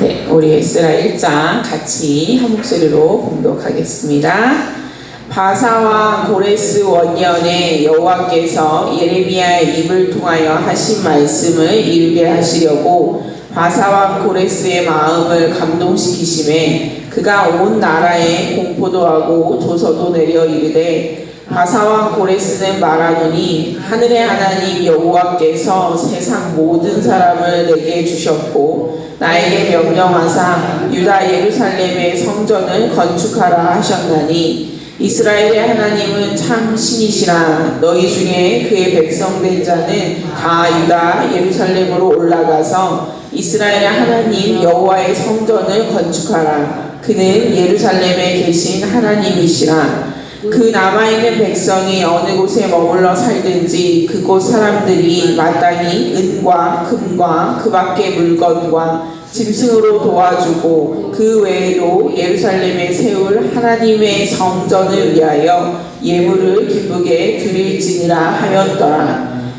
네, 우리 에스라 1장 같이 한 목소리로 공독하겠습니다. 바사와 고레스 원년에 여호와께서 예레미야의 입을 통하여 하신 말씀을 이루게 하시려고 바사와 고레스의 마음을 감동시키심에 그가 온 나라에 공포도 하고 조서도 내려 이르되 바사와 고레스는 말하노니 하늘의 하나님 여호와께서 세상 모든 사람을 내게 주셨고 나에게 명령하사 유다 예루살렘의 성전을 건축하라 하셨나니 이스라엘의 하나님은 참 신이시라. 너희 중에 그의 백성된 자는 다 유다 예루살렘으로 올라가서 이스라엘의 하나님 여호와의 성전을 건축하라. 그는 예루살렘에 계신 하나님이시라 그 남아있는 백성이 어느 곳에 머물러 살든지 그곳 사람들이 마땅히 은과 금과 그 밖의 물건과 짐승으로 도와주고 그 외에도 예루살렘에 세울 하나님의 성전을 위하여 예물을 기쁘게 드릴지니라 하였더라.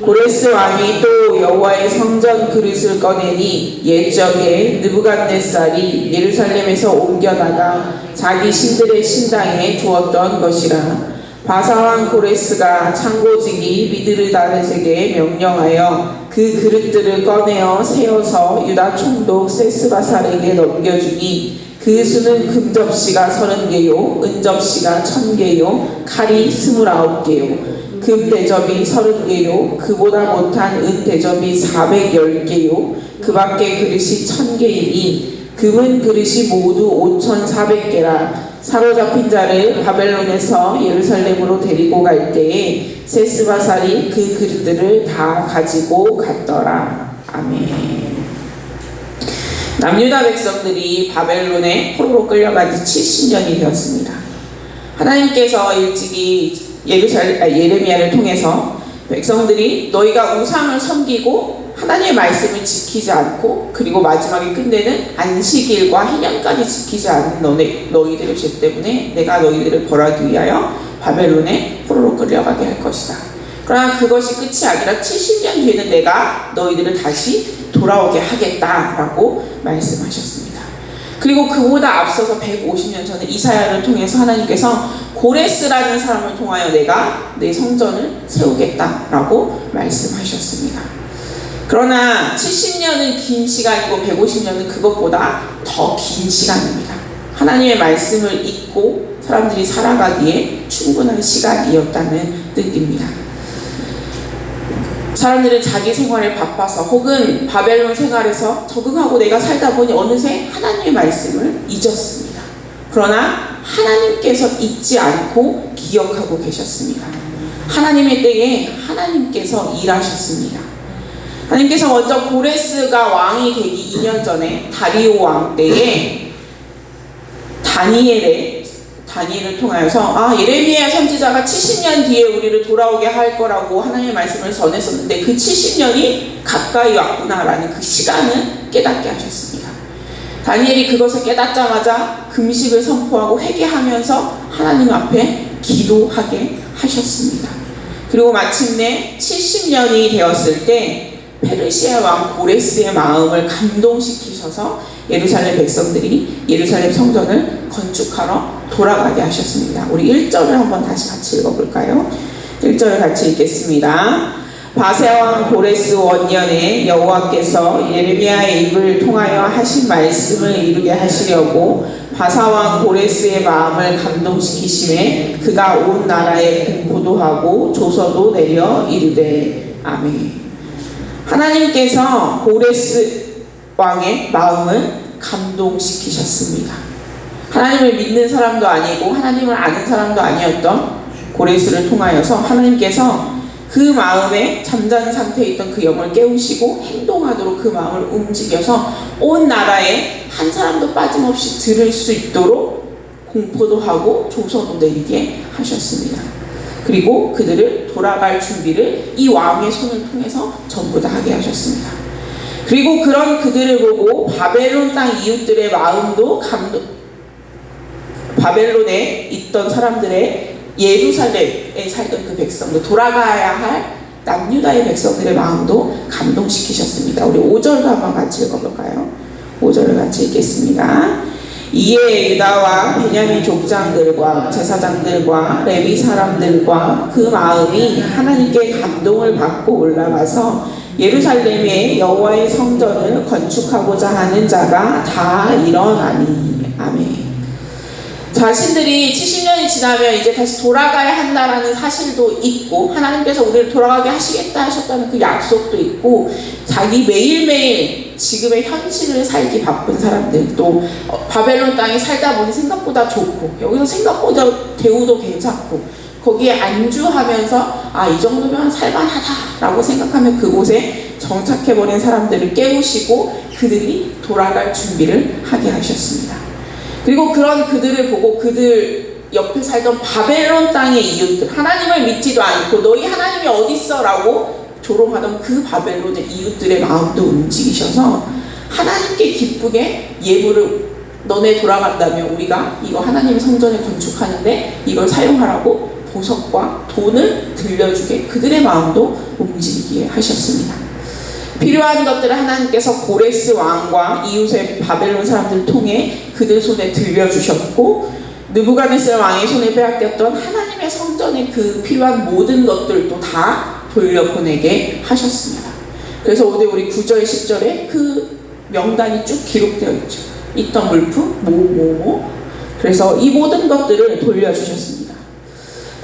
고레스 왕이 또 여호와의 성전 그릇을 꺼내니 옛적에 느부갓네살이 예루살렘에서 옮겨다가 자기 신들의 신당에 두었던 것이라. 바사왕 고레스가 창고지기 미드르다렛에게 명령하여 그 그릇들을 꺼내어 세워서 유다 총독 세스바살에게 넘겨주니 그 수는 금접시가 서른 개요 은접시가 천 개요 칼이 스물아홉 개요 금 대접이 서른 개요. 그보다 못한 은 대접이 사백열 개요. 그 밖에 그릇이 천 개이니 금은 그릇이 모두 오천사백 개라. 사로잡힌 자를 바벨론에서 예루살렘으로 데리고 갈 때에 세스바살이 그 그릇들을 다 가지고 갔더라. 아멘. 남유다 백성들이 바벨론에 포로로 끌려간 지 70년이 되었습니다. 하나님께서 일찍이 예루살렘, 아, 예레미야를 통해서 백성들이 너희가 우상을 섬기고 하나님의 말씀을 지키지 않고 그리고 마지막에 끝내는 안식일과 희년까지 지키지 않는 너네, 너희들의 죄 때문에 내가 너희들을 벌하기 위하여 바벨론에 포로로 끌려가게 할 것이다. 그러나 그것이 끝이 아니라 70년 뒤에는 내가 너희들을 다시 돌아오게 하겠다라고 말씀하셨습니다. 그리고 그보다 앞서서 150년 전에 이사야를 통해서 하나님께서 고레스라는 사람을 통하여 내가 내 성전을 세우겠다라고 말씀하셨습니다. 그러나 70년은 긴 시간이고 150년은 그것보다 더 긴 시간입니다. 하나님의 말씀을 잊고 사람들이 살아가기에 충분한 시간이었다는 뜻입니다. 사람들은 자기 생활에 바빠서 혹은 바벨론 생활에서 적응하고 내가 살다 보니 어느새 하나님의 말씀을 잊었습니다. 그러나 하나님께서 잊지 않고 기억하고 계셨습니다. 하나님의 때에 하나님께서 일하셨습니다. 하나님께서 먼저 고레스가 왕이 되기 2년 전에 다리오 왕 때에 다니엘의 다니엘을 통하여서 아 예레미야 선지자가 70년 뒤에 우리를 돌아오게 할 거라고 하나님의 말씀을 전했었는데 그 70년이 가까이 왔구나라는 그 시간을 깨닫게 하셨습니다. 다니엘이 그것을 깨닫자마자 금식을 선포하고 회개하면서 하나님 앞에 기도하게 하셨습니다. 그리고 마침내 70년이 되었을 때 페르시아 왕 고레스의 마음을 감동시키셔서 예루살렘 백성들이 예루살렘 성전을 건축하러 돌아가게 하셨습니다. 우리 1절을 한번 다시 같이 읽어볼까요? 1절을 같이 읽겠습니다. 바세왕 고레스 원년에 여호와께서 예레미야의 입을 통하여 하신 말씀을 이루게 하시려고 바사왕 고레스의 마음을 감동시키심에 그가 온 나라에 공포도 하고 조서도 내려 이르되 아멘. 하나님께서 고레스 왕의 마음을 감동시키셨습니다. 하나님을 믿는 사람도 아니고 하나님을 아는 사람도 아니었던 고레스를 통하여서 하나님께서 그 마음에 잠자는 상태에 있던 그 영을 깨우시고 행동하도록 그 마음을 움직여서 온 나라에 한 사람도 빠짐없이 들을 수 있도록 공포도 하고 조서도 내리게 하셨습니다. 그리고 그들을 돌아갈 준비를 이 왕의 손을 통해서 전부 다 하게 하셨습니다. 그리고 그런 그들을 보고 바벨론 땅 이웃들의 마음도 감동, 바벨론에 있던 사람들의 예루살렘에 살던 그 백성도 돌아가야 할 남유다의 백성들의 마음도 감동시키셨습니다. 우리 5절도 한번 같이 읽어볼까요? 5절을 같이 읽겠습니다. 이에 유다와 베냐민 족장들과 제사장들과 레위 사람들과 그 마음이 하나님께 감동을 받고 올라가서 예루살렘에 여호와의 성전을 건축하고자 하는 자가 다 일어나니 아멘. 자신들이 70년이 지나면 이제 다시 돌아가야 한다라는 사실도 있고 하나님께서 우리를 돌아가게 하시겠다 하셨다는 그 약속도 있고 자기 매일매일 지금의 현실을 살기 바쁜 사람들 또 어, 바벨론 땅에 살다 보니 생각보다 좋고 여기서 생각보다 대우도 괜찮고 거기에 안주하면서 아 이 정도면 살만하다라고 생각하면 그곳에 정착해버린 사람들을 깨우시고 그들이 돌아갈 준비를 하게 하셨습니다. 그리고 그런 그들을 보고 그들 옆에 살던 바벨론 땅의 이웃들 하나님을 믿지도 않고 너희 하나님이 어딨어라고 조롱하던 그 바벨론의 이웃들의 마음도 움직이셔서 하나님께 기쁘게 예물을 너네 돌아간다면 우리가 이거 하나님의 성전을 건축하는데 이걸 사용하라고 보석과 돈을 들려주게 그들의 마음도 움직이게 하셨습니다. 필요한 것들을 하나님께서 고레스 왕과 이웃의 바벨론 사람들을 통해 그들 손에 들려주셨고 느부갓네살 왕의 손에 빼앗겼던 하나님의 성전의 그 필요한 모든 것들도 다 돌려보내게 하셨습니다. 그래서 오늘 우리 9절 10절에 그 명단이 쭉 기록되어 있죠. 있던 물품 뭐뭐뭐 그래서 이 모든 것들을 돌려주셨습니다.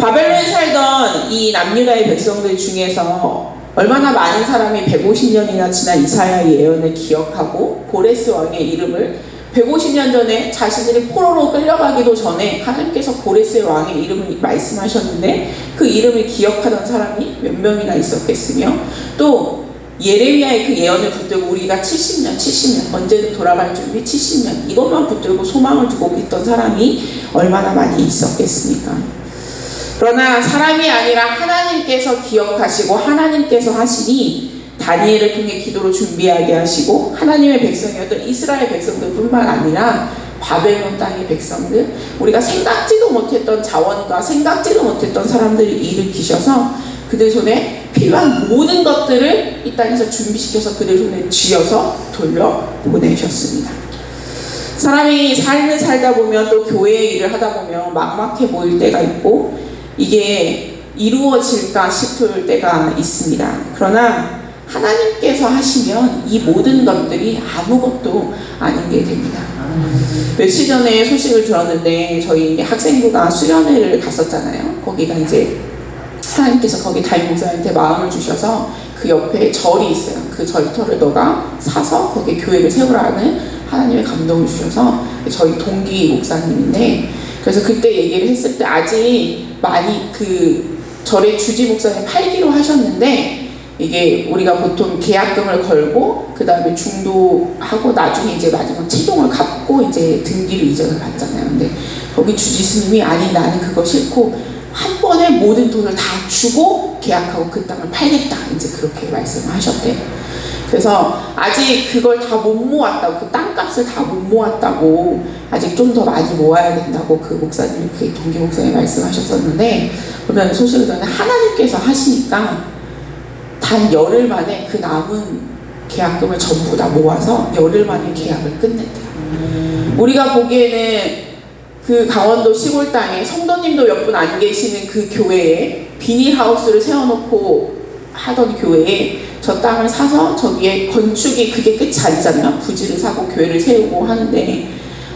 바벨론에 살던 이 남유다의 백성들 중에서 얼마나 많은 사람이 150년이나 지난 이사야의 예언을 기억하고 고레스 왕의 이름을 150년 전에 자신들이 포로로 끌려가기도 전에 하나님께서 고레스 왕의 이름을 말씀하셨는데 그 이름을 기억하던 사람이 몇 명이나 있었겠으며 또 예레미야의 그 예언을 붙들고 우리가 70년, 70년 언제든 돌아갈 준비 70년 이것만 붙들고 소망을 두고 있던 사람이 얼마나 많이 있었겠습니까? 그러나 사람이 아니라 하나님께서 기억하시고 하나님께서 하시니 다니엘을 통해 기도로 준비하게 하시고 하나님의 백성이었던 이스라엘 백성들뿐만 아니라 바벨론 땅의 백성들 우리가 생각지도 못했던 자원과 생각지도 못했던 사람들을 일으키셔서 그들 손에 필요한 모든 것들을 이 땅에서 준비시켜서 그들 손에 쥐어서 돌려 보내셨습니다. 사람이 삶을 살다 보면 또 교회의 일을 하다 보면 막막해 보일 때가 있고 이게 이루어질까 싶을 때가 있습니다. 그러나 하나님께서 하시면 이 모든 것들이 아무것도 아닌 게 됩니다. 며칠 전에 소식을 들었는데 저희 학생부가 수련회를 갔었잖아요. 거기가 이제 하나님께서 거기 담임 목사님한테 마음을 주셔서 그 옆에 절이 있어요. 그 절터를 너가 사서 거기 교회를 세우라는 하나님의 감동을 주셔서 저희 동기 목사님인데 그래서 그때 얘기를 했을 때 아직 많이 그 절의 주지 목사님 팔기로 하셨는데 이게 우리가 보통 계약금을 걸고 그 다음에 중도하고 나중에 이제 마지막 최종을 갚고 이제 등기를 이전을 받잖아요. 근데 거기 주지 스님이 아니 나는 그거 싫고 한 번에 모든 돈을 다 주고 계약하고 그 땅을 팔겠다 이제 그렇게 말씀하셨대요. 그래서 아직 그걸 다 못 모았다고 그 땅값을 다 못 모았다고 아직 좀 더 많이 모아야 된다고 그 목사님이 그 동기 목사님 말씀하셨었는데 그러면 소식을 전에 하나님께서 하시니까 단 열흘 만에 그 남은 계약금을 전부 다 모아서 열흘 만에 계약을 끝냈대요. 우리가 보기에는 그 강원도 시골 땅에 성도님도 몇 분 안 계시는 그 교회에 비닐하우스를 세워놓고 하던 교회에 저 땅을 사서 저기에 건축이 그게 끝이 아니잖아요. 부지를 사고 교회를 세우고 하는데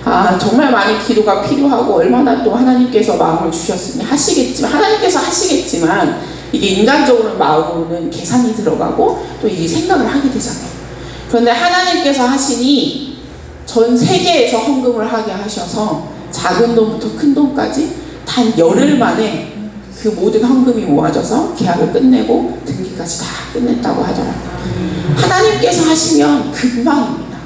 아 정말 많이 기도가 필요하고 얼마나 또 하나님께서 마음을 주셨으니 하시겠지만 하나님께서 하시겠지만 이게 인간적으로 마음으로는 계산이 들어가고 또 이게 생각을 하게 되잖아요. 그런데 하나님께서 하시니 전 세계에서 헌금을 하게 하셔서 작은 돈부터 큰 돈까지 단 열흘 만에 그 모든 헌금이 모아져서 계약을 끝내고 등기까지 다 끝냈다고 하더라고요. 하나님께서 하시면 금방입니다.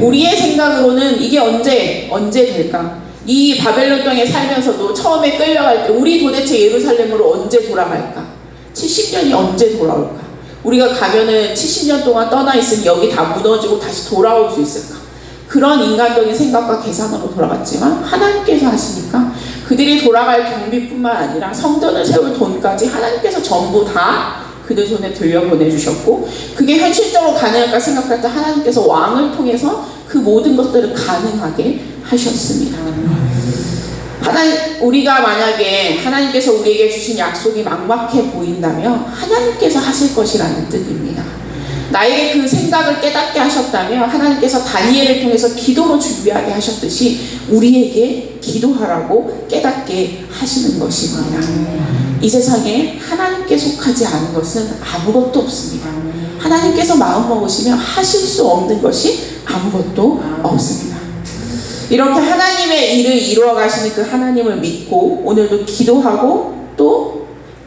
우리의 생각으로는 이게 언제 언제 될까? 이 바벨론 땅에 살면서도 처음에 끌려갈 때 우리 도대체 예루살렘으로 언제 돌아갈까? 70년이 언제 돌아올까? 우리가 가면은 70년 동안 떠나 있으면 여기 다 무너지고 다시 돌아올 수 있을까? 그런 인간적인 생각과 계산으로 돌아갔지만 하나님께서 하시니까 그들이 돌아갈 경비뿐만 아니라 성전을 세울 돈까지 하나님께서 전부 다 그들 손에 들려보내주셨고 그게 현실적으로 가능할까 생각할 때 하나님께서 왕을 통해서 그 모든 것들을 가능하게 하셨습니다. 하나님, 우리가 만약에 하나님께서 우리에게 주신 약속이 막막해 보인다면 하나님께서 하실 것이라는 뜻입니다. 나에게 그 생각을 깨닫게 하셨다면 하나님께서 다니엘을 통해서 기도로 준비하게 하셨듯이 우리에게 기도하라고 깨닫게 하시는 것입니다. 이 세상에 하나님께 속하지 않은 것은 아무것도 없습니다. 하나님께서 마음 먹으시면 하실 수 없는 것이 아무것도 없습니다. 이렇게 하나님의 일을 이루어 가시는 그 하나님을 믿고 오늘도 기도하고 또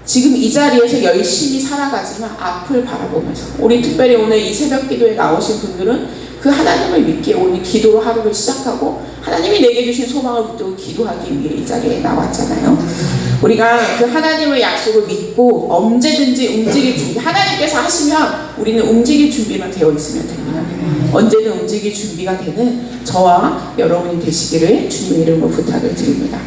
지금 이 자리에서 열심히 살아가지만 앞을 바라보면서 우리 특별히 오늘 이 새벽 기도에 나오신 분들은 그 하나님을 믿기에 오늘 기도로 하루를 시작하고 하나님이 내게 주신 소망을 붙들고 기도하기 위해 이 자리에 나왔잖아요. 우리가 그 하나님의 약속을 믿고 언제든지 움직일 준비 하나님께서 하시면 우리는 움직일 준비만 되어 있으면 됩니다. 언제든 움직일 준비가 되는 저와 여러분이 되시기를 주님의 이름으로 부탁을 드립니다.